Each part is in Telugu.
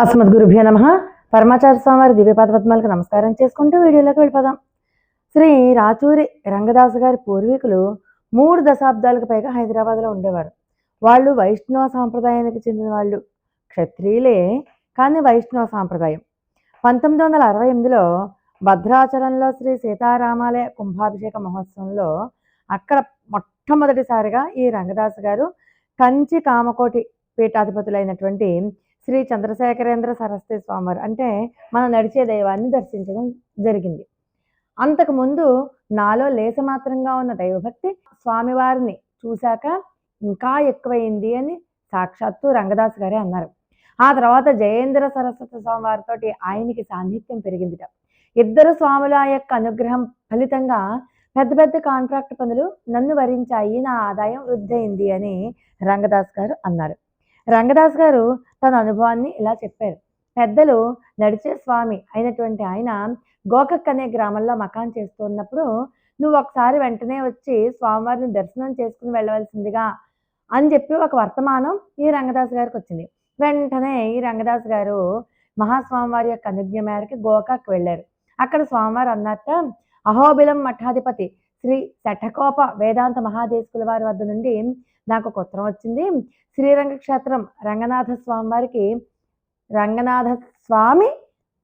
అస్మద్ గురుభ్యో నమ. పరమాచార్య స్వామివారి దివ్యపాద పద్మాలకు నమస్కారం చేసుకుంటూ వీడియోలోకి వెళ్ళిపోదాం. శ్రీ రాచూరి రంగదాసు గారి పూర్వీకులు మూడు దశాబ్దాలకు పైగా హైదరాబాద్లో ఉండేవారు. వాళ్ళు వైష్ణవ సాంప్రదాయానికి చెందిన వాళ్ళు. క్షత్రియులే కానీ వైష్ణవ సాంప్రదాయం. పంతొమ్మిది వందల అరవై ఎనిమిదిలో భద్రాచలంలో శ్రీ సీతారామాలయ కుంభాభిషేక మహోత్సవంలో అక్కడ మొట్టమొదటిసారిగా ఈ రంగదాసు గారు కంచి కామకోటి పీఠాధిపతులైనటువంటి శ్రీ చంద్రశేఖరేంద్ర సరస్వతి స్వామివారు అంటే మనం నడిచే దైవాన్ని దర్శించడం జరిగింది. అంతకుముందు నాలో లేసమాత్రంగా ఉన్న దైవభక్తి స్వామివారిని చూశాక ఇంకా ఎక్కువైంది అని సాక్షాత్తు రంగదాస్ గారే అన్నారు. ఆ తర్వాత జయేంద్ర సరస్వతి స్వామివారితో ఆయనకి సాన్నిధ్యం పెరిగిందిట. ఇద్దరు స్వాముల యొక్క అనుగ్రహం ఫలితంగా పెద్ద పెద్ద కాంట్రాక్ట్ పనులు నన్ను వరించాయి నా ఆదాయం వృద్ధయింది అని రంగదాస్ గారు అన్నారు. రంగదాస్ గారు తన అనుభవాన్ని ఇలా చెప్పారు. పెద్దలు నడిచే స్వామి అయినటువంటి ఆయన గోకక్ అనే గ్రామంలో మకాన్ చేస్తున్నప్పుడు నువ్వు ఒకసారి వెంటనే వచ్చి స్వామివారిని దర్శనం చేసుకుని వెళ్ళవలసిందిగా అని చెప్పి ఒక వర్తమానం ఈ రంగదాస్ గారికి వచ్చింది. వెంటనే ఈ రంగదాస్ గారు మహాస్వామివారి యొక్క అనుజ్ఞ మేరకు గోకాక్ వెళ్ళారు. అక్కడ స్వామివారు అన్నట్ట అహోబిలం మఠాధిపతి శ్రీ శఠకోప వేదాంత మహాదేశకుల వారి వద్ద నుండి నాకు ఒక ఉత్తరం వచ్చింది. శ్రీరంగ క్షేత్రం రంగనాథ స్వామి వారికి రంగనాథ స్వామి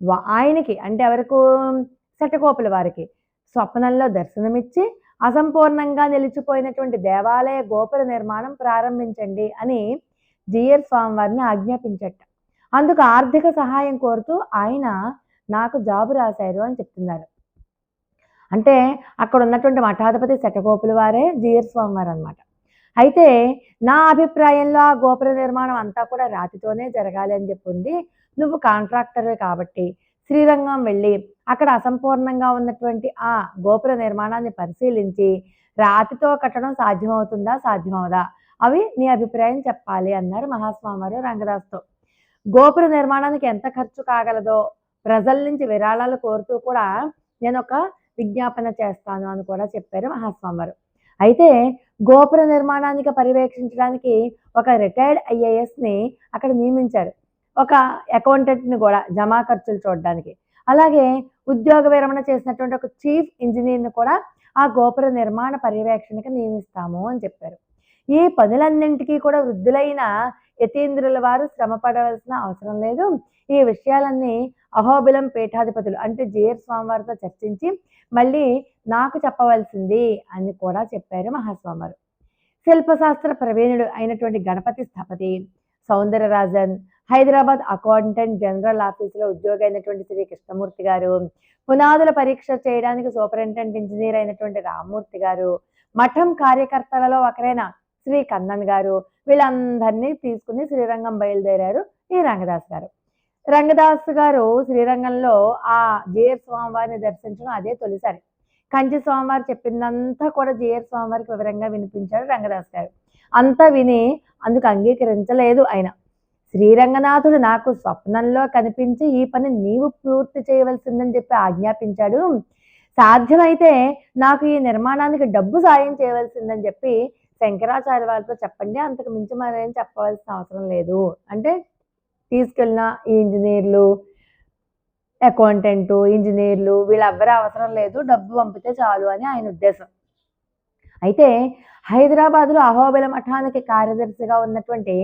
వా- ఆయనకి అంటే ఎవరకు? శటకోపుల వారికి స్వప్నంలో దర్శనమిచ్చి అసంపూర్ణంగా నిలిచిపోయినటువంటి దేవాలయ గోపుర నిర్మాణం ప్రారంభించండి అని జిఆర్ స్వామి వారిని ఆజ్ఞాపించట. అందుకు ఆర్థిక సహాయం కోరుతూ ఆయన నాకు జాబు రాశారు అని చెప్తున్నారు. అంటే అక్కడ ఉన్నటువంటి మఠాధిపతి శటగోపుల వారే జిఆర్ స్వామి వారు అనమాట అయితే నా అభిప్రాయంలో ఆ గోపుర నిర్మాణం అంతా కూడా రాతితోనే జరగాలి అని చెప్పింది నువ్వు కాంట్రాక్టరే కాబట్టి శ్రీరంగం వెళ్ళి అక్కడ అసంపూర్ణంగా ఉన్నటువంటి ఆ గోపుర నిర్మాణాన్ని పరిశీలించి రాతితో కట్టడం సాధ్యమవుతుందా? సాధ్యమవుదా? అవి నీ అభిప్రాయం చెప్పాలి అన్నారు మహాస్వామి వారు రంగదాస్తో గోపుర నిర్మాణానికి ఎంత ఖర్చు కాగలదో ప్రజల నుంచి విరాళాలు కోరుతూ కూడా నేను ఒక విజ్ఞాపన చేస్తాను అని కూడా చెప్పారు మహాస్వామి వారు అయితే గోపుర నిర్మాణానికి పర్యవేక్షించడానికి ఒక రిటైర్డ్ ఐఏఎస్ని అక్కడ నియమించారు. ఒక అకౌంటెంట్ని కూడా జమా ఖర్చులు చూడడానికి. అలాగే ఉద్యోగ విరమణ చేసినటువంటి ఒక చీఫ్ ఇంజనీర్ని కూడా ఆ గోపుర నిర్మాణ పర్యవేక్షణకి నియమిస్తాము అని చెప్పారు. ఈ పనులన్నింటికీ కూడా వృద్ధులైన యతీంద్రుల వారు శ్రమ పడవలసిన అవసరం లేదు. ఈ విషయాలన్నీ అహోబిలం పీఠాధిపతులు అంటే జిఆర్ స్వామి వారితో చర్చించి మళ్ళీ నాకు చెప్పవలసింది అని కూడా చెప్పారు మహాస్వామి శిల్పశాస్త్ర ప్రవీణుడు అయినటువంటి గణపతి స్థపతి సౌందరరాజన్ హైదరాబాద్ అకౌంటెంట్ జనరల్ ఆఫీసులో ఉద్యోగి అయినటువంటి శ్రీ కృష్ణమూర్తి గారు పునాదుల పరీక్ష చేయడానికి సూపరింటెండెంట్ ఇంజనీర్ అయినటువంటి రామ్మూర్తి గారు మఠం కార్యకర్తలలో ఒకరైన శ్రీ కన్నన్ గారు వీళ్ళందరినీ తీసుకుని శ్రీరంగం బయలుదేరారు ఈ రంగదాస్ గారు. రంగదాస్ గారు శ్రీరంగంలో ఆ జేఎర్ స్వామివారిని దర్శించడం అదే తొలిసారి. కంచి స్వామివారు చెప్పిందంతా కూడా జేఎర్ స్వామివారికి వివరంగా వినిపించాడు రంగదాస్ గారు. అంతా విని అందుకు అంగీకరించలేదు ఆయన. శ్రీరంగనాథుడు నాకు స్వప్నంలో కనిపించి ఈ పని నీవు పూర్తి చేయవలసిందని చెప్పి ఆజ్ఞాపించాడు. సాధ్యమైతే నాకు ఈ నిర్మాణానికి డబ్బు సాయం చేయవలసిందని చెప్పి శంకరాచార్య వారితో చెప్పండి అంతకు మించి మరేం చెప్పవలసిన అవసరం లేదు. అంటే తీసుకెళ్ళిన ఈ ఇంజనీర్లు అకౌంటెంట్ ఇంజనీర్లు వీళ్ళెవ్వరూ అవసరం లేదు డబ్బు పంపితే చాలు అని ఆయన ఉద్దేశం. అయితే హైదరాబాద్లో అహోబిల మఠానికి కార్యదర్శిగా ఉన్నటువంటి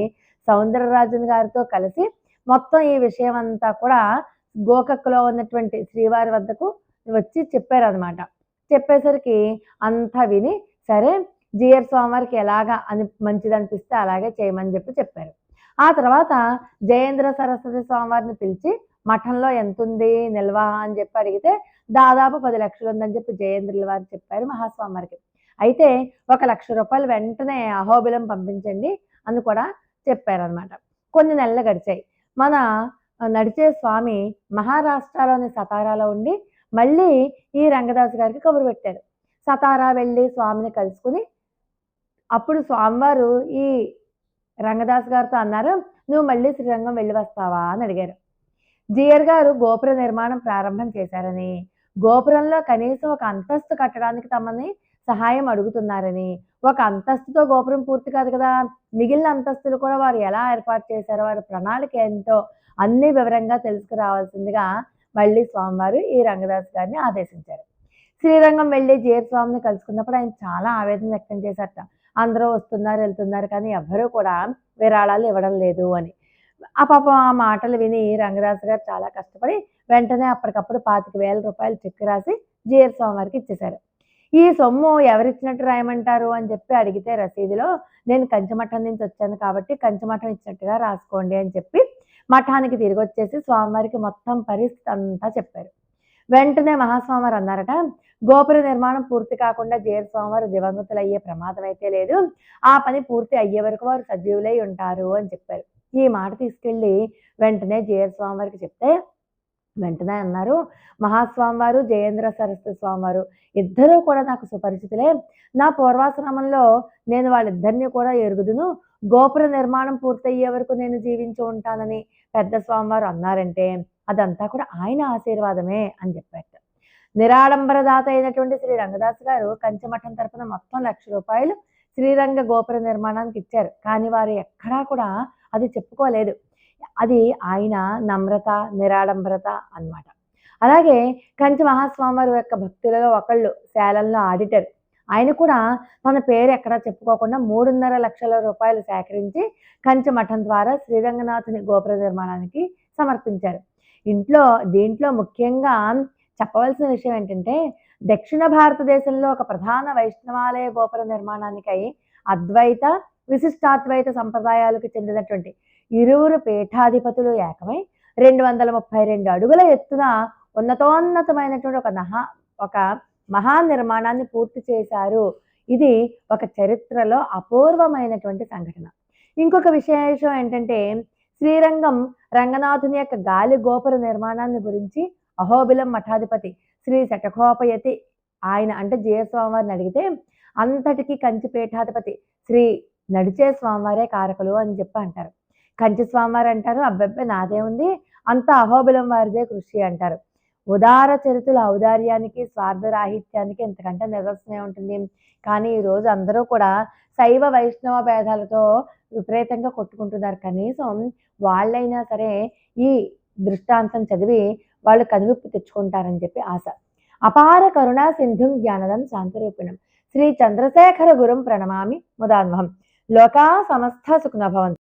సౌందరరాజన్ గారితో కలిసి మొత్తం ఈ విషయం అంతా కూడా గోకక్లో ఉన్నటువంటి శ్రీవారి వద్దకు వచ్చి చెప్పారనమాట చెప్పేసరికి అంతా విని సరే జిఆర్ స్వామివారికి ఎలాగా అని మంచిది అనిపిస్తే అలాగే చేయమని చెప్పి చెప్పారు. ఆ తర్వాత జయేంద్ర సరస్వతి స్వామివారిని పిలిచి మఠంలో ఎంత ఉంది నిల్వ? అని చెప్పి అడిగితే దాదాపు పది లక్షలు ఉందని చెప్పి జయేంద్రుల వారు చెప్పారు మహాస్వామి వారికి అయితే ఒక లక్ష రూపాయలు వెంటనే అహోబిలం పంపించండి అని కూడా చెప్పారనమాట కొన్ని నెలలు గడిచాయి. మన నడిచే స్వామి మహారాష్ట్రలోని సతారాలో ఉండి మళ్ళీ ఈ రంగదాస్ గారికి కబురు పెట్టారు. సతారా వెళ్ళి స్వామిని కలుసుకుని అప్పుడు స్వామివారు ఈ రంగదాస్ గారితో అన్నారు నువ్వు మళ్ళీ శ్రీరంగం వెళ్ళి వస్తావా? అని అడిగారు. జియర్ గారు గోపుర నిర్మాణం ప్రారంభం చేశారని గోపురంలో కనీసం ఒక అంతస్తు కట్టడానికి తమని సహాయం అడుగుతున్నారని ఒక అంతస్తుతో గోపురం పూర్తి కాదు కదా మిగిలిన అంతస్తులు కూడా వారు ఎలా ఏర్పాటు చేశారో వారి ప్రణాళిక ఏంటో అన్ని వివరంగా తెలుసుకురావాల్సిందిగా మళ్ళీ స్వామివారు ఈ రంగదాస్ గారిని ఆదేశించారు. శ్రీరంగం వెళ్ళి జీర స్వామిని కలుసుకున్నప్పుడు ఆయన చాలా ఆవేదన వ్యక్తం చేశారట. అందరూ వస్తున్నారు వెళ్తున్నారు కానీ ఎవ్వరూ కూడా విరాళాలు ఇవ్వడం లేదు అని. ఆ పాపం ఆ మాటలు విని రంగదాస్ గారు చాలా కష్టపడి వెంటనే అప్పటికప్పుడు పాతిక వేల రూపాయలు చెక్ రాసి జీఎర్ స్వామివారికి ఇచ్చేశారు. ఈ సొమ్ము ఎవరిచ్చినట్టు రాయమంటారు అని చెప్పి అడిగితే రసీదులో నేను కంచమఠం నుంచి వచ్చాను కాబట్టి కంచమఠం ఇచ్చినట్టుగా రాసుకోండి అని చెప్పి మఠానికి తిరిగి వచ్చేసి స్వామివారికి మొత్తం పరిస్థితి అంతా చెప్పారు. వెంటనే మహాస్వామివారు అన్నారట గోపుర నిర్మాణం పూర్తి కాకుండా జేర్ స్వామివారు దివంగతులు అయ్యే ప్రమాదం అయితే లేదు. ఆ పని పూర్తి అయ్యే వరకు వారు సజీవులై ఉంటారు అని చెప్పారు. ఈ మాట తీసుకెళ్ళి వెంటనే జేర్ స్వామివారికి చెప్తే వెంటనే అన్నారు మహాస్వామివారు జయేంద్ర సరస్వతి స్వామివారు ఇద్దరూ కూడా నాకు సుపరిచితులే. నా పూర్వాశ్రమంలో నేను వాళ్ళిద్దరిని కూడా ఎరుగుదును. గోపుర నిర్మాణం పూర్తయ్యే వరకు నేను జీవించి ఉంటానని పెద్ద స్వామివారు అన్నారంటే అదంతా కూడా ఆయన ఆశీర్వాదమే అని చెప్పారు. నిరాడంబరదాత అయినటువంటి శ్రీ రంగదాస్ గారు కంచెమఠం తరపున మొత్తం లక్ష రూపాయలు శ్రీరంగ గోపుర నిర్మాణానికి ఇచ్చారు. కానీ వారు ఎక్కడా కూడా అది చెప్పుకోలేదు. అది ఆయన నమ్రత నిరాడంబరత అన్నమాట. అలాగే కంచి మహాస్వామివారి యొక్క భక్తులలో ఒకళ్ళు శాలంలో ఆడిటర్. ఆయన కూడా తన పేరు ఎక్కడా చెప్పుకోకుండా మూడున్నర లక్షల రూపాయలు సేకరించి కంచి మఠం ద్వారా శ్రీరంగనాథుని గోపుర నిర్మాణానికి సమర్పించారు. ఇంట్లో దీంట్లో ముఖ్యంగా చెప్పవలసిన విషయం ఏంటంటే దక్షిణ భారతదేశంలో ఒక ప్రధాన వైష్ణవాలయ గోపుర నిర్మాణానికై అద్వైత విశిష్టాద్వైత సంప్రదాయాలకు చెందినటువంటి ఇరువురు పీఠాధిపతులు ఏకమై రెండు వందల ముప్పై రెండు అడుగుల ఎత్తున ఉన్నతోన్నతమైనటువంటి ఒక నహా ఒక మహా నిర్మాణాన్ని పూర్తి చేశారు. ఇది ఒక చరిత్రలో అపూర్వమైనటువంటి సంఘటన. ఇంకొక విశేషం ఏంటంటే శ్రీరంగం రంగనాథుని యొక్క గాలి గోపుర నిర్మాణాన్ని గురించి అహోబిలం మఠాధిపతి శ్రీ శటకోపయతి ఆయన అంటే జయస్వామివారిని అడిగితే అంతటికి కంచి పీఠాధిపతి శ్రీ నడిచే స్వామివారే కారకులు అని చెప్పి అంటారు. కంచి స్వామివారు అంటారు అబ్బబ్బే నాదే ఉంది. అంత అహోబిలం వారిదే కృషి అంటారు. ఉదార చరితుల ఔదార్యానికి స్వార్థరాహిత్యానికి ఎంతకంటే నిదర్శనం ఉంటుంది కానీ ఈరోజు అందరూ కూడా శైవ వైష్ణవ భేదాలతో విపరీతంగా కొట్టుకుంటున్నారు. కనీసం వాళ్ళైనా సరే ఈ దృష్టాంతం చదివి వాళ్ళు కనువిప్పు తెచ్చుకుంటారని చెప్పి ఆశ. అపార కరుణా సింధుం జ్ఞానదం శాంతరూపిణం. శ్రీ చంద్రశేఖర గురుం ప్రణమామి ముదాన్వహం. లోకా సమస్త సుఖనభవంతు